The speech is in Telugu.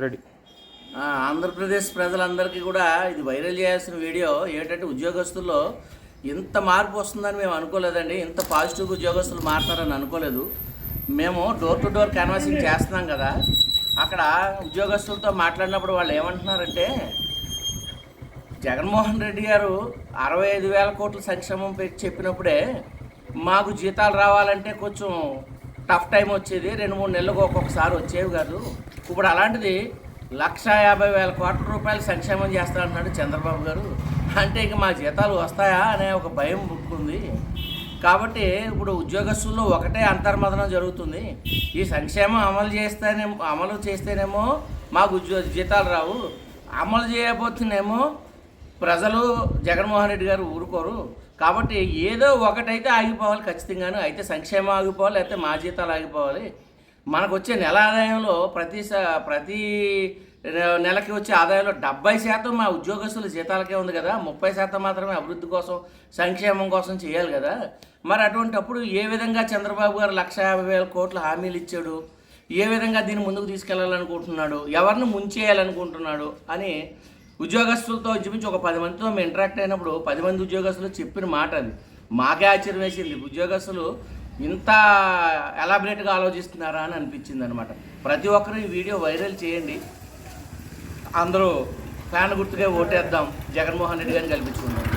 రెడీ. ఆంధ్రప్రదేశ్ ప్రజలందరికీ కూడా ఇది వైరల్ చేయాల్సిన వీడియో ఏంటంటే ఉద్యోగస్తుల్లో ఇంత మార్పు వస్తుందని మేము అనుకోలేదండి. ఇంత పాజిటివ్ ఉద్యోగస్తులు మారుతారని అనుకోలేదు. మేము డోర్ టు డోర్ క్యాన్వాసింగ్ చేస్తున్నాం కదా. అక్కడ ఉద్యోగస్తులతో మాట్లాడినప్పుడు వాళ్ళు ఏమంటున్నారంటే జగన్మోహన్ రెడ్డి గారు అరవై ఐదు వేల కోట్ల సంక్షేమం పెట్టి చెప్పినప్పుడే మాకు జీతాలు రావాలంటే కొంచెం టఫ్ టైం వచ్చేది. రెండు మూడు నెలలకు ఒక్కొక్కసారి వచ్చేవి కాదు. ఇప్పుడు అలాంటిది లక్ష యాభై వేల కోట్ల రూపాయలు సంక్షేమం చేస్తానంటున్నాడు చంద్రబాబు గారు. అంటే ఇక మా జీతాలు వస్తాయా అనే ఒక భయం పుట్టుకుంది. కాబట్టి ఇప్పుడు ఉద్యోగస్తుల్లో ఒకటే అంతర్మదనం జరుగుతుంది. ఈ సంక్షేమం అమలు చేస్తేనేమో అమలు చేస్తేనేమో మాకు ఉద్యోగ జీతాలు రావు. అమలు చేయబోతున్నేమో ప్రజలు జగన్మోహన్ రెడ్డి గారు ఊరుకోరు. కాబట్టి ఏదో ఒకటైతే ఆగిపోవాలి ఖచ్చితంగాను. అయితే సంక్షేమం ఆగిపోవాలి లేకపోతే మా జీతాలు ఆగిపోవాలి. మనకు వచ్చే నెల ఆదాయంలో ప్రతి ప్రతి నెలకి వచ్చే ఆదాయంలో డెబ్బై శాతం మా ఉద్యోగస్తుల జీతాలకే ఉంది కదా. ముప్పై శాతం మాత్రమే అభివృద్ధి కోసం సంక్షేమం కోసం చేయాలి కదా. మరి అటువంటప్పుడు ఏ విధంగా చంద్రబాబు గారు లక్ష యాభై వేల కోట్ల హామీలు ఇచ్చాడు? ఏ విధంగా దీన్ని ముందుకు తీసుకెళ్ళాలనుకుంటున్నాడు? ఎవరిని ముంచేయాలనుకుంటున్నాడు? అని ఉద్యోగస్తులతో చూపించి ఒక పది మందితో మేము ఇంటరాక్ట్ అయినప్పుడు పది మంది ఉద్యోగస్తులు చెప్పిన మాట అది. మాకే ఆశ్చర్యం వేసింది. ఉద్యోగస్తులు ఇంత ఎలాబరేట్గా ఆలోచిస్తున్నారా అని అనిపించింది అనమాట ప్రతి ఒక్కరు ఈ వీడియో వైరల్ చేయండి. అందరూ ఫ్యాన్ గుర్తుగా ఓటేద్దాం. జగన్మోహన్ రెడ్డి గారిని గెలిపించుకుందాం